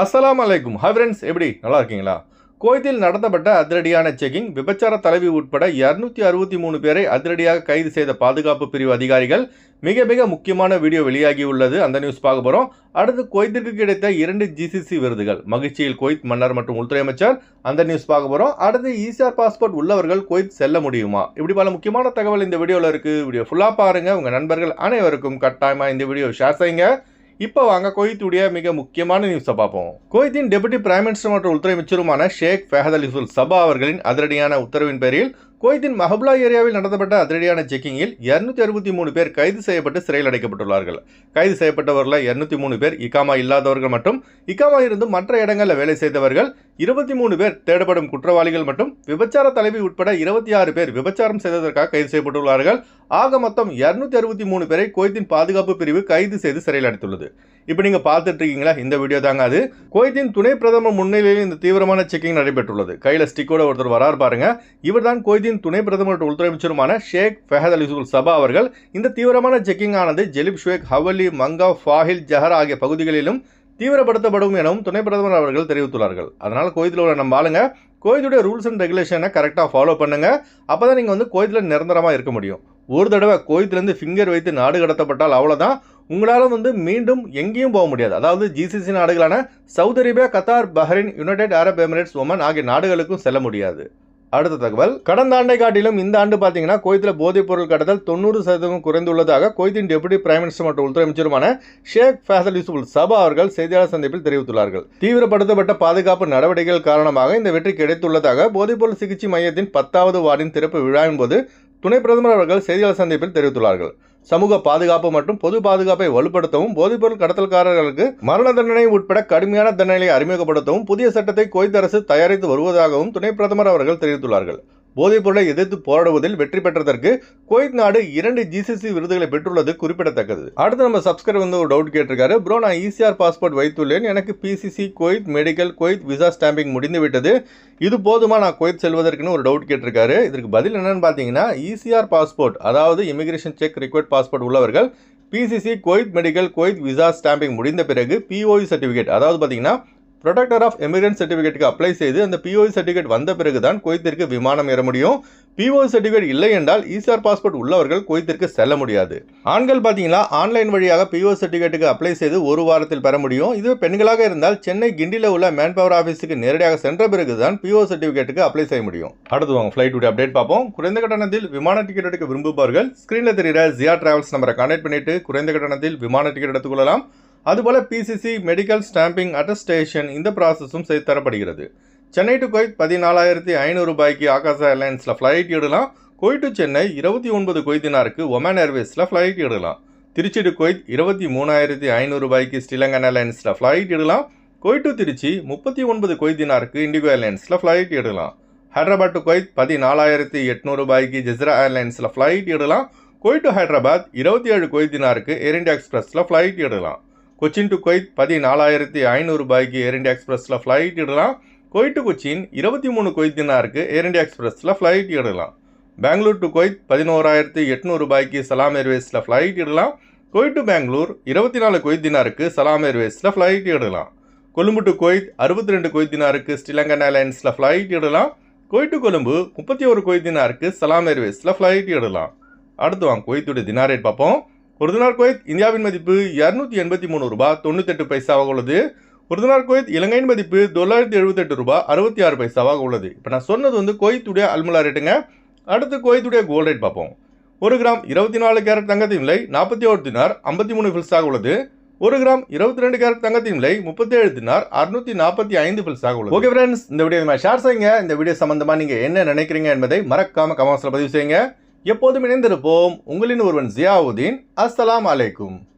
அஸ்லாம் அலைக்கும் hi friends எப்படி? நல்லா இருக்கீங்களா கோயத்தில் நடத்தப்பட்ட அதிரடியான செக்கிங் விபச்சார தலைவி உட்பட இரநூத்தி அறுபத்தி மூணு பேரை அதிரடியாக கைது செய்த பாதுகாப்பு பிரிவு அதிகாரிகள் மிக மிக முக்கியமான வீடியோ வெளியாகி உள்ளது அந்த நியூஸ் பார்க்க போகிறோம் அடுத்து குவைத்திற்கு கிடைத்த இரண்டு ஜிசிசி விருதுகள். மகிழ்ச்சியில் குவைத் மன்னர் மற்றும் உள்துறை அமைச்சர் அந்த நியூஸ் பார்க்க போகிறோம் அடுத்து ஈசிஆர் பாஸ்போர்ட் உள்ளவர்கள் குவைத் செல்ல முடியுமா? இப்படி பல முக்கியமான தகவல் இந்த வீடியோவில் இருக்குது வீடியோ ஃபுல்லாக பாருங்கள் உங்கள் நண்பர்கள் அனைவருக்கும் கட்டாயமாக இந்த வீடியோ ஷேர் செய்யுங்க. இப்போ வாங்க குவைத்துடைய மிக முக்கியமான நியூஸை பார்ப்போம். குவைத்தின் டெபுட்டி பிரைம் மினிஸ்டர் மற்றும் உள்துறை அமைச்சருமான ஷேக் ஃபஹத் அலி சபா அவர்களின் அதிரடியான உத்தரவின் பேரில் குவைத்தின் மஹபுலா ஏரியாவில் நடத்தப்பட்ட அதிரடியான செக்கிங்கில் இருநூத்தி அறுபத்தி மூணு பேர் கைது செய்யப்பட்டு சிறையில் அடைக்கப்பட்டுள்ளார்கள். கைது செய்யப்பட்டவர்களில் இருநூத்தி மூணு பேர் இக்காமா இல்லாதவர்கள் மற்றும் இக்காமா இருந்து மற்ற இடங்களில் வேலை செய்தவர்கள் இருபத்தி மூணு பேர் தேடப்படும் குற்றவாளிகள் மற்றும் விபச்சார தலைவி உட்பட இருபத்தி ஆறு பேர் விபச்சாரம் செய்ததற்காக கைது செய்யப்பட்டுள்ளார்கள். ஆக மொத்தம் இருநூத்தி அறுபத்தி மூணு பேரை குவைத்தின் பாதுகாப்பு பிரிவு கைது செய்து சிறையில் அடைத்துள்ளது. இப்போ நீங்கள் பார்த்துட்டு இருக்கீங்களா இந்த வீடியோ தாங்க அது. குவைத்தின் துணை பிரதமர் முன்னிலையில் இந்த தீவிரமான செக்கிங் நடைபெற்றுள்ளது. கையில் ஸ்டிக்கோட ஒருத்தர் வரார் பாருங்க. இவர் தான் குவைத்தின் துணை பிரதமர் உள்துறை அமைச்சருமான ஷேக் ஃபெஹத் அலிசுல் சபா அவர்கள். இந்த தீவிரமான செக்கிங் ஆனது ஜெலிப் ஷேக் ஹவலி மங்கா ஃபாஹில் ஜஹர் ஆகிய பகுதிகளிலும் தீவிரப்படுத்தப்படும் எனவும் துணை பிரதமர் அவர்கள் தெரிவித்துள்ளார்கள். அதனால் கோயத்தில் உள்ள நம்ம ஆளுங்க கோயத்துடைய ரூல்ஸ் அண்ட் ரெகுலேஷனை கரெக்டாக ஃபாலோ பண்ணுங்க. அப்போ தான் நீங்கள் வந்து கோயத்தில் நிரந்தரமாக இருக்க முடியும். ஒரு தடவை கோயத்துலேருந்து ஃபிங்கர் வைத்து நாடு கடத்தப்பட்டால் அவ்வளோதான் உங்களால் வந்து மீண்டும் எங்கேயும் போக முடியாது. அதாவது ஜிசிசி நாடுகளான Saudi Arabia Qatar Bahrain United Arab Emirates Oman ஆகிய நாடுகளுக்கும் செல்ல முடியாது. அடுத்த தகவல். கடந்த ஆண்டை காட்டிலும் இந்த ஆண்டு பார்த்தீங்கன்னா கோயத்தில் போதைப் பொருள் கடத்தல் தொண்ணூறு சதவீதம் குறைந்துள்ளதாக கோயத்தின் டெபுட்டி பிரைம் மினிஸ்டர் மற்றும் உள்துறை அமைச்சருமான ஷேக் ஃபேசல் யூசுப் சபா அவர்கள் செய்தியாளர் சந்திப்பில் தெரிவித்துள்ளார்கள். தீவிரப்படுத்தப்பட்ட பாதுகாப்பு நடவடிக்கைகள் காரணமாக இந்த வெற்றி கிடைத்துள்ளதாக போதைப்பொருள் சிகிச்சை மையத்தின் பத்தாவது வார்டின் திறப்பு விழாவின் போது துணை பிரதமர் அவர்கள் செய்தியாளர் சந்திப்பில் தெரிவித்துள்ளார்கள். சமூக பாதுகாப்பு மற்றும் பொது பாதுகாப்பை வலுப்படுத்தவும் போதைப்பொருள் கடத்தல்காரர்களுக்கு மரண தண்டனை உட்பட கடுமையான தண்டனையை அறிமுகப்படுத்தவும் புதிய சட்டத்தை குவைத் அரசு தயாரித்து வருவதாகவும் துணை பிரதமர் அவர்கள் தெரிவித்துள்ளார்கள். போதைப் பொருளை எதிர்த்து போராடுவதில் வெற்றி பெற்றதற்கு குவைத் நாடு இரண்டு ஜிசிசி விருதுகளை பெற்றுள்ளது குறிப்பிடத்தக்கது. அடுத்து நம்ம சப்ஸ்கிரைப் வந்து ஒரு டவுட் கேட்டிருக்காரு. ப்ரோ நான் இசிஆர் பாஸ்போர்ட் வைத்துள்ளேன். எனக்கு PCC Kuwait medical Kuwait visa stamping முடிந்து விட்டது இது போதுமா? நான் குவைத் செல்வதற்குன்னு ஒரு டவுட் கேட்டிருக்காரு. இதற்கு பதில் என்னன்னு பார்த்தீங்கன்னா இசிஆர் பாஸ்போர்ட் அதாவது இமிகிரேஷன் செக் ரிக்வெட் பாஸ்போர்ட் உள்ளவர்கள் PCC Kuwait medical Kuwait visa stamping முடிந்த பிறகு பிஓஇ சர்டிஃபிகேட் அதாவது பார்த்தீங்கன்னா ப்ரொடெக்டர் ஆஃப் எமிரன்ஸ் சர்டிஃபிகேட்டுக்கு அப்ளை செய்து அந்த பிஓஇ சர்டிஃபிகேட் வந்த பிறகு தான் குவைத்திற்கு விமானம் ஏற முடியும். பிஓஇ சர்டிஃபிகேட் இல்லை என்றால் இசிஆர் பாஸ்போர்ட் உள்ளவர்கள் குவைத்திற்கு செல்ல முடியாது. ஆண்கள் பார்த்தீங்கன்னா ஆன்லைன் வழியாக பிஓ சர்டிஃபிகேட்டுக்கு அப்ளை செய்து ஒரு வாரத்தில் பெற முடியும். இது பெண்களாக இருந்தால் சென்னை கிண்டியில் உள்ள மேன் பவர் ஆஃபீஸுக்கு நேரடியாக சென்ற பிறகு தான் பிஓ சர்டிஃபிகேட்டுக்கு அப்ளை செய்ய முடியும். அடுத்து வாங்க ஃப்ளைட் அப்டேட் பார்ப்போம். குறைந்த கட்டணத்தில் விமான டிக்கெட் எடுக்க விரும்புபவர்கள் ஸ்க்ரீனில் தெரிகிற ஜியா டிராவல்ஸ் நம்பரை கான்டாக்ட் பண்ணிட்டு குறைந்த கட்டணத்தில் விமான டிக்கெட் எடுத்துக்கொள்ளலாம் அதுபோல் பிசிசி மெடிக்கல் ஸ்டாம்பிங் அட்டஸ்டேஷன் இந்த ப்ராசஸும் செய்து தரப்படுகிறது. சென்னை டு கொய்த் பதினாலாயிரத்தி ஐநூறு ரூபாய்க்கு ஆகாசா ஏர்லைன்ஸில் ஃப்ளைட் இடலாம் குவைட் டு சென்னை இருபத்தி ஒன்பது கொய்தினாருக்கு ஒமன் ஏர்வேஸில் ஃப்ளைட் இடலாம் திருச்சி டு கொய்த் இருபத்தி மூணாயிரத்தி ஐநூறு ரூபாய்க்கு ஸ்ரீலங்கன் ஏர்லைன்ஸில் ஃப்ளைட் இடலாம் குவைட் டு திருச்சி முப்பத்தி ஒன்பது கொய்தினாருக்கு இண்டிகோ ஏர்லைன்ஸில் ஃப்ளைட் இடலாம் ஹைதராபாத் டு கொய்த் பதினாலாயிரத்தி எட்நூறு ரூபாய்க்கு ஜெஸ்ரா ஏர்லைன்ஸில் ஃப்ளைட் இடலாம் கொய்ட் டு ஹைதராபாத் இருபத்தி ஏழு கொய்தினாருக்கு ஏர் இண்டியா எக்ஸ்பிரஸில் ஃப்ளைட் இடலாம் கொச்சின் டு குவைத் பதினாலாயிரத்தி ஐநூறு ரூபாய்க்கு ஏர் இண்டியா எக்ஸ்பிரஸில் ஃப்ளைட் இடலாம் கொய்ட் டு கொச்சின் இருபத்தி மூணு குவைத்தினாருக்கு ஏர் இண்டியா எக்ஸ்பிரஸில் ஃப்ளைட் இடலாம் பெங்களூர் டு கொய்த் பதினோராயிரத்தி எட்நூறு ரூபாய்க்கு சலாம் ஏர்வேஸில் ஃப்ளைட் இடலாம் கொய்ட் டு பெங்களூர் இருபத்தி நாலு குவைத்தினாருக்கு சலாம் ஏர்வேஸில் ஃப்ளைட் இடலாம் கொழும்பு டு கொய்த் அறுபத்தி ரெண்டு குவைத்தினாருக்கு ஸ்ரீலங்கன் ஏர்லைன்ஸில் ஃப்ளைட் இடலாம் குவைட் டு கொழும்பு முப்பத்தி ஒரு குவைத்தினாருக்கு சலாம் ஏர்வேஸில் ஃப்ளைட் இடலாம் அடுத்து வாங்க கொய்த்துடைய தினார் ரேட் பார்ப்போம். ஒரு தினார் குவைத் இந்தியாவின் மதிப்பு இரநூத்தி எண்பத்தி மூணு ரூபாய் தொண்ணூத்தெட்டு பைசாவாக உள்ளது. ஒரு தினார் குவைத் இலங்கையின் மதிப்பு தொள்ளாயிரத்தி எழுபத்தெட்டு ரூபாய் அறுபத்தி ஆறு பைசாவாக உள்ளது. இப்போ நான் சொன்னது வந்து கோயத்துடைய அல்முலா ரேட்டுங்க அடுத்து கோயத்துடைய கோல்ட் ரேட் பார்ப்போம். ஒரு கிராம் இருபத்தி நாலு கேரட் தங்கத்தின் விலை நாற்பத்தி ஒரு தினார் ஐம்பத்தி மூணு ஃபில்ஸாக உள்ளது. ஒரு கிராம் இருபத்தி ரெண்டு கேரட் தங்கத்தின் விலை முப்பத்தேழு தினார் அறுநூத்தி நாற்பத்தி ஐந்து ஃபில்ஸாக உள்ளது. ஓகே ஃப்ரெண்ட்ஸ் இந்த வீடியோ ஷேர் செய்யுங்க. இந்த வீடியோ சம்பந்தமாக நீங்கள் என்ன நினைக்கிறீங்க என்பதை மறக்காம கமெண்ட்ஸில் பதிவு செய்யுங்க. எப்போதும் இணைந்திருப்போம் உங்களின் ஒருவன் ஜியாவுதீன். அஸ்ஸலாம் அலைக்கும்.